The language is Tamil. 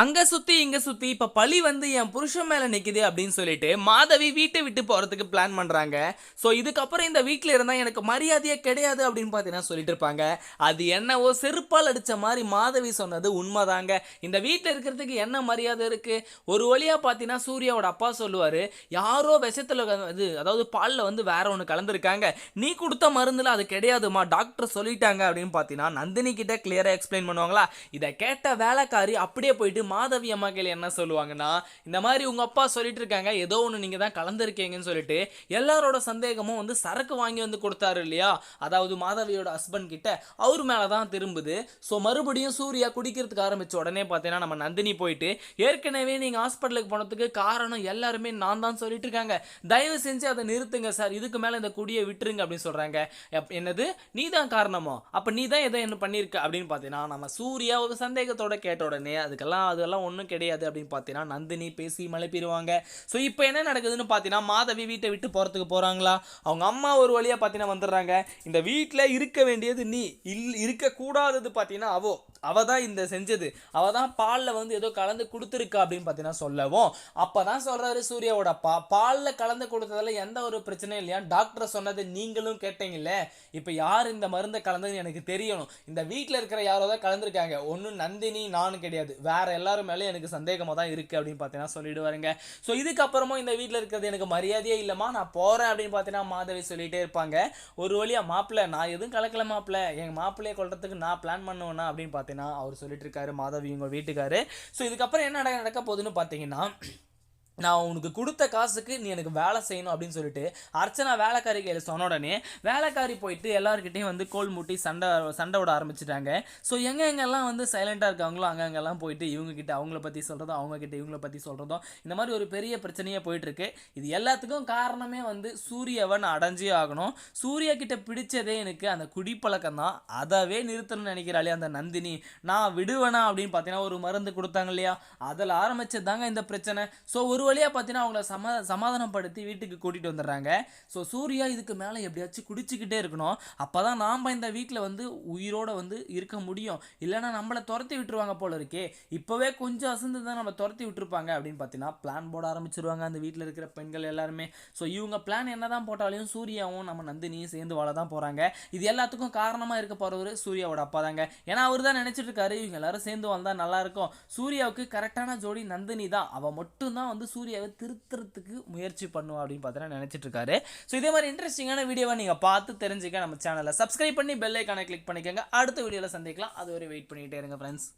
அங்க சுத்தி இங்க சுத்தி இப்ப பழி வந்து என் புருஷன் மேல நிக்குது அப்படின்னு சொல்லிட்டு மாதவி வீட்டை விட்டு போறதுக்கு பிளான் பண்றாங்க. சோ இதுக்கப்புறம் இந்த வீட்டில் இருந்தா எனக்கு மரியாதையே கிடையாது அப்படின்னு பாத்தீங்கன்னா சொல்லிட்டு இருப்பாங்க. அது என்னவோ செருப்பால் அடிச்ச மாதிரி மாதவி சொன்னது உண்மைதாங்க. இந்த வீட்டில் இருக்கிறதுக்கு என்ன மரியாதை இருக்கு? ஒரு வழியா பாத்தீங்கன்னா சூர்யாவோட அப்பா சொல்லுவாரு யாரோ விஷத்துல இது அதாவது பால்ல வந்து வேற ஒன்று கலந்துருக்காங்க. நீ கொடுத்த மருந்துல அது கிடையாதுமா? டாக்டர் சொல்லிட்டாங்க. அப்படின்னு பார்த்தீங்கன்னா நந்தினி கிட்ட கிளியரா எக்ஸ்பிளைன் பண்ணுவாங்களா? இதை கேட்ட வேலைக்காரி அப்படியே போயிட்டு மாதவி அம்மா கையில் என்ன சொல்லுவாங்கன்னா இந்த மாதிரி உங்க அப்பா சொல்லிட்டு இருக்காங்க ஏதோ ஒன்று நீங்க தான் கலந்துருக்கீங்கன்னு சொல்லிட்டு எல்லாரோட சந்தேகமும் வந்து சரக்கு வாங்கி வந்து கொடுத்தாரு இல்லையா? அதாவது மாதவியோட ஹஸ்பண்ட் கிட்ட அவர் மேலே தான் திரும்புது. ஸோ மறுபடியும் சூர்யா குடிக்கிறதுக்கு ஆரம்பிச்ச உடனே பார்த்தீங்கன்னா நம்ம நந்தினி போயிட்டு ஏற்கனவே நீங்க ஹாஸ்பிட்டலுக்கு போனதுக்கு காரணம் எல்லாருமே நான் தான் சொல்லிட்டு இருக்காங்க. தயவு செஞ்சு அதை நிறுத்துங்க சார் இதுக்கு மேல இந்த குடியை விட்டுருங்க அப்படின்னு சொல்றாங்க. என்னது? நீ தான் காரணமோ? அப்ப நீ தான் எதை என்ன பண்ணிருக்க அப்படின்னு பார்த்தீங்கன்னா நம்ம சூர்யா ஒரு சந்தேகத்தோட கேட்ட உடனே அதுக்கெல்லாம் அதெல்லாம் ஒன்றும் கிடையாது அப்படின்னு பார்த்தீங்கன்னா நந்தினி பேசி மலைப்பிடுவாங்க ஸோ இப்போ என்ன நடக்குதுன்னு பார்த்தீங்கன்னா மாதவி வீட்டை விட்டு போகிறதுக்கு போகிறாங்களா அவங்க அம்மா ஒரு வழியாக பார்த்தீங்கன்னா வந்துடுறாங்க. இந்த வீட்டில் இருக்க வேண்டியது நீ இல் இருக்கக்கூடாதது பார்த்தீங்கன்னா அவோ. அவள் தான் இந்த செஞ்சது. அவள் தான் பாலில் வந்து ஏதோ கலந்து கொடுத்துருக்கா அப்படின்னு பார்த்தீங்கன்னா சொல்லவும். அப்போ தான் சொல்கிறாரு சூர்யாவோட பா பாலில் கலந்து கொடுத்ததில் எந்த ஒரு பிரச்சனையும் இல்லையா? டாக்டர் சொன்னது நீங்களும் கேட்டீங்கல்ல? இப்போ யார் இந்த மருந்தை கலந்ததுன்னு எனக்கு தெரியணும். இந்த வீட்டில் இருக்கிற யாரோ தான் கலந்துருக்காங்க. ஒன்றும் நந்தினி நானும் கிடையாது. வேறு எல்லாரும் மேலே எனக்கு சந்தேகமாக தான் இருக்குது அப்படின்னு பார்த்தீங்கன்னா சொல்லிடுவாருங்க. ஸோ இதுக்கப்புறமும் இந்த வீட்டில் இருக்கிறது எனக்கு மரியாதையே இல்லைம்மா. நான் போகிறேன் அப்படின்னு பார்த்தீங்கன்னா மாதவி சொல்லிகிட்டே இருப்பாங்க. ஒரு வழியாக மாப்பிள்ளை நான் எதுவும் கலக்கல மாப்பிள்ளை. எங்கள் மாப்பிள்ளையை கொள்றதுக்கு நான் பிளான் பண்ணுவேன்னா அப்படின்னு பார்த்தீங்கன்னா அவர் சொல்லிட்டு இருக்காரு மாதவி இவங்க வீட்டுக்காரு. ஸோ இதுக்கப்புறம் என்ன நடக்க போகுதுன்னு பார்த்தீங்கன்னா நான் உனக்கு கொடுத்த காசுக்கு நீ எனக்கு வேலை செய்யணும் அப்படின்னு சொல்லிட்டு அர்ச்சனா வேலைக்காரி கையில் சொன்ன உடனே வேலைக்காரி போயிட்டு எல்லாருக்கிட்டையும் வந்து கோல் மூட்டி சண்டை சண்டை விட ஆரம்பிச்சிட்டாங்க. ஸோ எங்கே எங்கெல்லாம் வந்து சைலண்டாக இருக்காங்களோ அங்கங்கெல்லாம் போயிட்டு இவங்கக்கிட்ட அவங்கள பற்றி சொல்கிறதும் அவங்கக்கிட்ட இவங்கள பற்றி சொல்கிறதும் இந்த மாதிரி ஒரு பெரிய பிரச்சனையே போயிட்டுருக்கு. இது எல்லாத்துக்கும் காரணமே வந்து சூரியவன் அடைஞ்சே ஆகணும். சூர்யா கிட்ட பிடிச்சதே எனக்கு அந்த குடிப்பழக்கம் தான். அதவே நிறுத்தணும்னு நினைக்கிறாளே அந்த நந்தினி. நான் விடுவேனா அப்படின்னு பார்த்தீங்கன்னா ஒரு மருந்து கொடுத்தாங்க இல்லையா? அதில் ஆரம்பிச்சது தாங்க இந்த பிரச்சனை. ஸோ ஒரு வழியாக பார்த்தீங்கன்னா அவங்கள சமா சமாதானப்படுத்தி வீட்டுக்கு கூட்டிகிட்டு வந்துடுறாங்க. ஸோ சூர்யா இதுக்கு மேலே எப்படியாச்சும் குடிச்சிக்கிட்டே இருக்கணும். அப்போ தான் நாம் இந்த வீட்டில் வந்து உயிரோட வந்து இருக்க முடியும். இல்லைன்னா நம்மளை துரத்தி விட்டுருவாங்க போல இருக்கே. இப்போவே கொஞ்சம் அசந்து தான் நம்ம துரத்தி விட்டுருப்பாங்க அப்படின்னு பார்த்தீங்கன்னா பிளான் போட ஆரம்பிச்சிருவாங்க அந்த வீட்டில் இருக்கிற பெண்கள் எல்லாருமே. ஸோ இவங்க பிளான் என்ன தான் போட்டாலையும் சூர்யாவும் நம்ம நந்தினியும் சேர்ந்து வாழ தான் போகிறாங்க இது எல்லாத்துக்கும் காரணமாக இருக்க போகிறவர் சூர்யாவோட அப்பா தாங்க. ஏன்னா அவர் தான் நினச்சிட்டு இருக்காரு இவங்க எல்லாரும் சேர்ந்து வந்தால் நல்லா இருக்கும். சூர்யாவுக்கு கரெக்டான ஜோடி நந்தினி தான். அவள் மட்டும்தான் வந்து சூர்யாவை திருத்துறதுக்கு முயற்சி பண்ணுவோம் அப்படின்னு பார்த்தீங்கன்னா நினச்சிட்டு இருக்காரு ஸோ இதே மாதிரி இன்ட்ரெஸ்டிங்கான வீடியோவை நீங்கள் பார்த்து தெரிஞ்சுக்க நம்ம சேனலை சப்ஸ்கிரைப் பண்ணி பெல் ஐக்கானை கிளிக் பண்ணிக்கோங்க. அடுத்த வீடியோவில் சந்திக்கலாம். அது வரை வெயிட் பண்ணிகிட்டே இருங்க ஃப்ரெண்ட்ஸ்